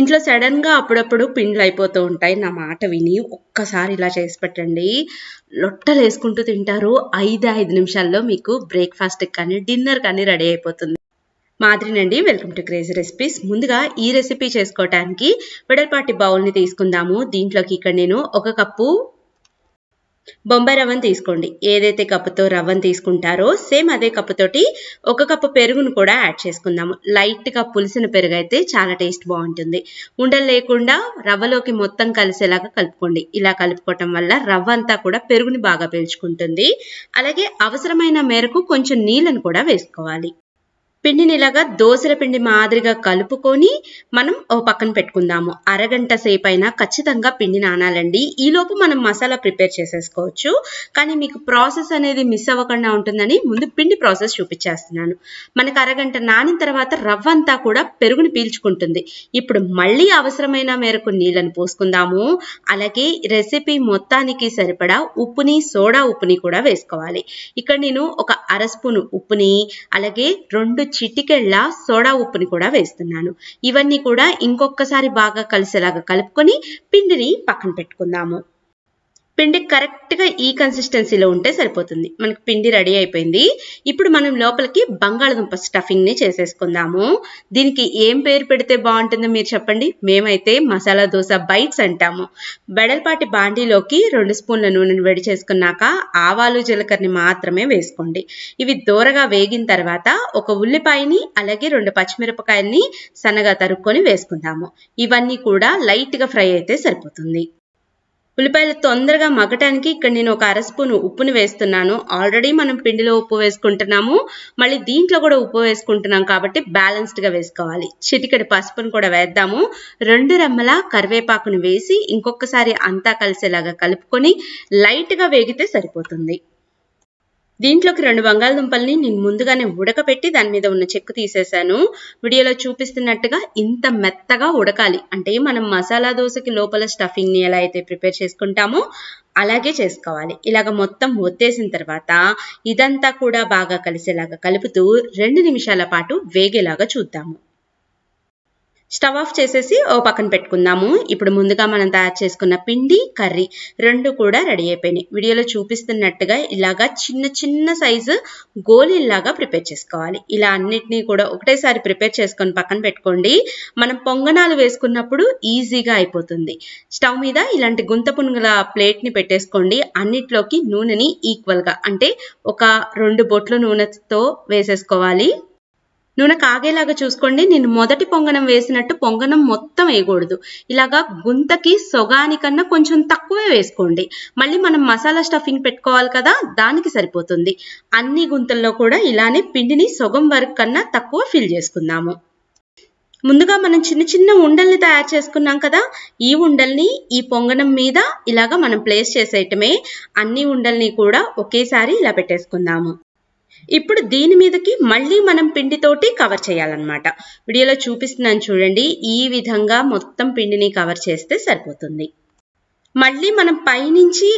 ఇంట్లో సడన్గా అప్పుడప్పుడు పిండ్లు అయిపోతూ ఉంటాయి. నా మాట విని ఒక్కసారి ఇలా చేసి పెట్టండి. లొట్టలు వేసుకుంటూ తింటారు. ఐదు ఐదు నిమిషాల్లో మీకు బ్రేక్ఫాస్ట్కి కానీ డిన్నర్ కానీ రెడీ అయిపోతుంది. మాదిరినండి వెల్కమ్ టు క్రేజీ రెసిపీస్ ముందుగా ఈ రెసిపీ చేసుకోవటానికి వెడల్పాటి బౌల్ని తీసుకుందాము. దీంట్లోకి ఇక్కడ నేను ఒక కప్పు బొంబాయి రవ్వను తీసుకోండి. ఏదైతే కప్పుతో రవ్వను తీసుకుంటారో సేమ్ అదే కప్పుతోటి ఒక కప్పు పెరుగును కూడా యాడ్ చేసుకుందాము. లైట్గా పులిసిన పెరుగు అయితే చాలా టేస్ట్ బాగుంటుంది. ఉండలు లేకుండా రవ్వలోకి మొత్తం కలిసేలాగా కలుపుకోండి. ఇలా కలుపుకోవటం వల్ల రవ్వ అంతా కూడా పెరుగుని బాగా పీల్చుకుంటుంది. అలాగే అవసరమైన మేరకు కొంచెం నీళ్ళను కూడా వేసుకోవాలి. పిండిని ఇలాగా దోసల పిండి మాదిరిగా కలుపుకొని మనం ఓ పక్కన పెట్టుకుందాము. అరగంట సేపు అయినా ఖచ్చితంగా పిండి నానాలండి. ఈలోపు మనం మసాలా ప్రిపేర్ చేసేసుకోవచ్చు. కానీ మీకు ప్రాసెస్ అనేది మిస్ అవ్వకుండా ఉంటుందని ముందు పిండి ప్రాసెస్ చూపించేస్తున్నాను. మనకు అరగంట నానిన తర్వాత రవ్వ అంతా కూడా పెరుగుని పీల్చుకుంటుంది. ఇప్పుడు మళ్ళీ అవసరమైన మేరకు నీళ్ళని పోసుకుందాము. అలాగే రెసిపీ మొత్తానికి సరిపడా ఉప్పుని సోడా ఉప్పుని కూడా వేసుకోవాలి. ఇక్కడ నేను ఒక అరస్పూను ఉప్పుని అలాగే రెండు చిటికెళ్ళ సోడా ఉప్పుని కూడా వేస్తున్నాను. ఇవన్నీ కూడా ఇంకొకసారి బాగా కలిసేలాగా కలుపుకొని పిండిని పక్కన పెట్టుకుందాము. పిండి కరెక్ట్గా ఈ కన్సిస్టెన్సీలో ఉంటే సరిపోతుంది. మనకి పిండి రెడీ అయిపోయింది. ఇప్పుడు మనం లోపలికి బంగాళదుంప స్టఫింగ్ని చేసేసుకుందాము. దీనికి ఏం పేరు పెడితే బాగుంటుందో మీరు చెప్పండి. మేమైతే మసాలా దోశ బైట్స్ అంటాము. బెడల్పాటి బాండీలోకి రెండు స్పూన్ల నూనెను వేడి చేసుకున్నాక ఆవాలు జీలకర్రని మాత్రమే వేసుకోండి. ఇవి దూరగా వేగిన తర్వాత ఒక ఉల్లిపాయని అలాగే రెండు పచ్చిమిరపకాయల్ని సన్నగా తరుక్కొని వేసుకుందాము. ఇవన్నీ కూడా లైట్గా ఫ్రై అయితే సరిపోతుంది. ఉల్లిపాయలు తొందరగా మగ్గటానికి ఇక్కడ నేను ఒక అర స్పూన్ ఉప్పుని వేస్తున్నాను. ఆల్రెడీ మనం పిండిలో ఉప్పు వేసుకుంటున్నాము. మళ్ళీ దీంట్లో కూడా ఉప్పు వేసుకుంటున్నాం కాబట్టి బ్యాలెన్స్డ్గా వేసుకోవాలి. చిటికెడు పసుపును కూడా వేద్దాము. రెండు రెమ్మల కరివేపాకుని వేసి ఇంకొకసారి అంతా కలిసేలాగా కలుపుకొని లైట్గా వేగితే సరిపోతుంది. దీంట్లోకి రెండు బంగాళదుంపల్ని నేను ముందుగానే ఉడకపెట్టి దాని మీద ఉన్న చెక్కు తీసేశాను. వీడియోలో చూపిస్తున్నట్టుగా ఇంత మెత్తగా ఉడకాలి. అంటే మనం మసాలా దోశకి లోపల స్టఫింగ్ని ఎలా అయితే ప్రిపేర్ చేసుకుంటామో అలాగే చేసుకోవాలి. ఇలాగ మొత్తం ఒత్తేసిన తర్వాత ఇదంతా కూడా బాగా కలిసేలాగా కలుపుతూ రెండు నిమిషాల పాటు వేగేలాగా చూద్దాము. స్టవ్ ఆఫ్ చేసేసి ఓ పక్కన పెట్టుకుందాము. ఇప్పుడు ముందుగా మనం తయారు చేసుకున్న పిండి కర్రీ రెండు కూడా రెడీ అయిపోయినాయి. వీడియోలో చూపిస్తున్నట్టుగా ఇలాగా చిన్న చిన్న సైజు గోళీల్లాగా ప్రిపేర్ చేసుకోవాలి. ఇలా అన్నిటినీ కూడా ఒకటేసారి ప్రిపేర్ చేసుకొని పక్కన పెట్టుకోండి. మనం పొంగనాలు వేసుకున్నప్పుడు ఈజీగా అయిపోతుంది. స్టవ్ మీద ఇలాంటి గుంత పునుగుల ప్లేట్ని పెట్టేసుకోండి. అన్నిట్లోకి నూనెని ఈక్వల్గా అంటే ఒక రెండు బొట్లు నూనెతో వేసేసుకోవాలి. నూనె కాగేలాగా చూసుకోండి. నేను మొదటి పొంగనం వేసినట్టు పొంగనం మొత్తం వేయకూడదు. ఇలాగా గుంతకి సొగానికన్నా కొంచెం తక్కువే వేసుకోండి. మళ్ళీ మనం మసాలా స్టఫింగ్ పెట్టుకోవాలి కదా దానికి సరిపోతుంది. అన్ని గుంతల్లో కూడా ఇలానే పిండిని సొగం వరకు కన్నా తక్కువ ఫిల్ చేసుకుందాము. ముందుగా మనం చిన్న చిన్న ఉండల్ని తయారు చేసుకున్నాం కదా ఈ ఉండల్ని ఈ పొంగనం మీద ఇలాగా మనం ప్లేస్ చేసేయటమే అన్ని ఉండల్ని కూడా ఒకేసారి ఇలా పెట్టేసుకుందాము. ఇప్పుడు దీని మీదకి మళ్ళీ మనం పిండితోటి కవర్ చేయాలన్నమాట. వీడియోలో చూపిస్తున్నాను చూడండి. ఈ విధంగా మొత్తం పిండిని కవర్ చేస్తే సరిపోతుంది. మళ్ళీ మనం పైనుంచి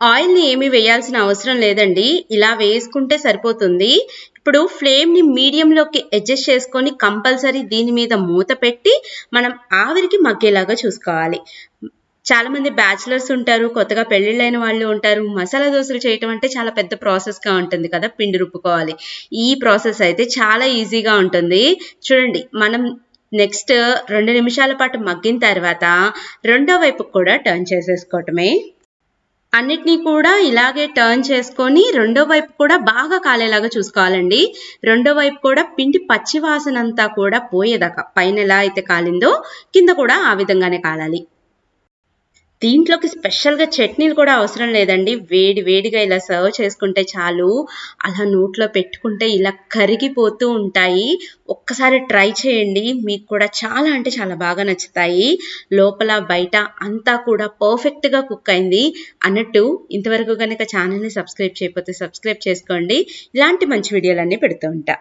ఆయిల్ని ఏమీ వేయాల్సిన అవసరం లేదండి. ఇలా వేసుకుంటే సరిపోతుంది. ఇప్పుడు ఫ్లేమ్ని మీడియంలోకి అడ్జస్ట్ చేసుకొని కంపల్సరీ దీని మీద మూత పెట్టి మనం ఆవిరికి మగ్గేలాగా చూసుకోవాలి. చాలా మంది బ్యాచిలర్స్ ఉంటారు కొత్తగా పెళ్ళిళ్ళైన వాళ్ళు ఉంటారు. మసాలా దోశలు చేయటం అంటే చాలా పెద్ద ప్రాసెస్గా ఉంటుంది కదా పిండి రుబ్బుకోవాలి. ఈ ప్రాసెస్ అయితే చాలా ఈజీగా ఉంటుంది. చూడండి మనం నెక్స్ట్ రెండు నిమిషాల పాటు మగ్గిన తర్వాత రెండో వైపుకు కూడా టర్న్ చేసేసుకోవటమే. అన్నిటినీ కూడా ఇలాగే టర్న్ చేసుకొని రెండో వైపు కూడా బాగా కాలేలాగా చూసుకోవాలండి. రెండో వైపు కూడా పిండి పచ్చివాసన అంతా కూడా పోయేదాకా పైన ఎలా అయితే కాలిందో కింద కూడా ఆ విధంగానే కాలాలి. దీంట్లోకి స్పెషల్గా చట్నీలు కూడా అవసరం లేదండి. వేడి వేడిగా ఇలా సర్వ్ చేసుకుంటే చాలు. అలా నోట్లో పెట్టుకుంటే ఇలా కరిగిపోతూ ఉంటాయి. ఒక్కసారి ట్రై చేయండి. మీకు కూడా చాలా అంటే చాలా బాగా నచ్చుతాయి. లోపల బయట అంతా కూడా పర్ఫెక్ట్గా కుక్ అయింది. అన్నట్టు ఇంతవరకు కనుక ఛానల్ని సబ్స్క్రైబ్ చేయకపోతే సబ్స్క్రైబ్ చేసుకోండి. ఇలాంటి మంచి వీడియోలన్నీ పెడుతూ ఉంటా.